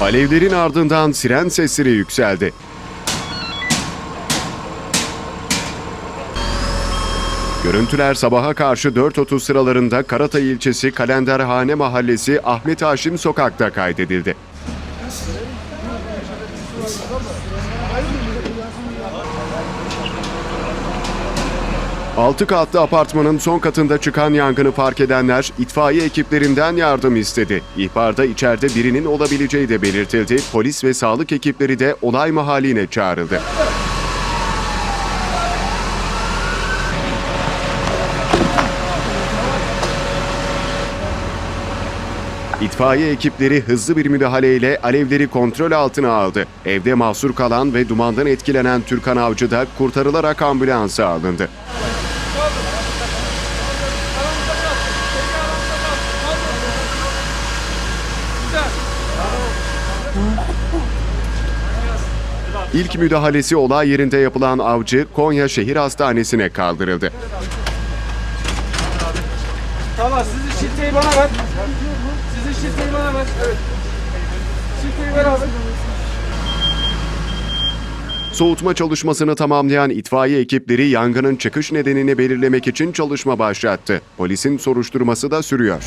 Alevlerin ardından siren sesleri yükseldi. Görüntüler sabaha karşı 4.30 sıralarında Karatay ilçesi Kalenderhane Mahallesi Ahmet Haşim Sokak'ta kaydedildi. Altı katlı apartmanın son katında çıkan yangını fark edenler itfaiye ekiplerinden yardım istedi. İhbarda içeride birinin olabileceği de belirtildi. Polis ve sağlık ekipleri de olay mahalline çağrıldı. İtfaiye ekipleri hızlı bir müdahaleyle alevleri kontrol altına aldı. Evde mahsur kalan ve dumandan etkilenen Türkan Avcı da kurtarılarak ambulansa alındı. İlk müdahalesi olay yerinde yapılan avcı Konya Şehir Hastanesi'ne kaldırıldı. Tamam sizi şifreyi bana ver. Sizi şifreyi bana ver. Evet. Soğutma çalışmasını tamamlayan itfaiye ekipleri yangının çıkış nedenini belirlemek için çalışma başlattı. Polisin soruşturması da sürüyor.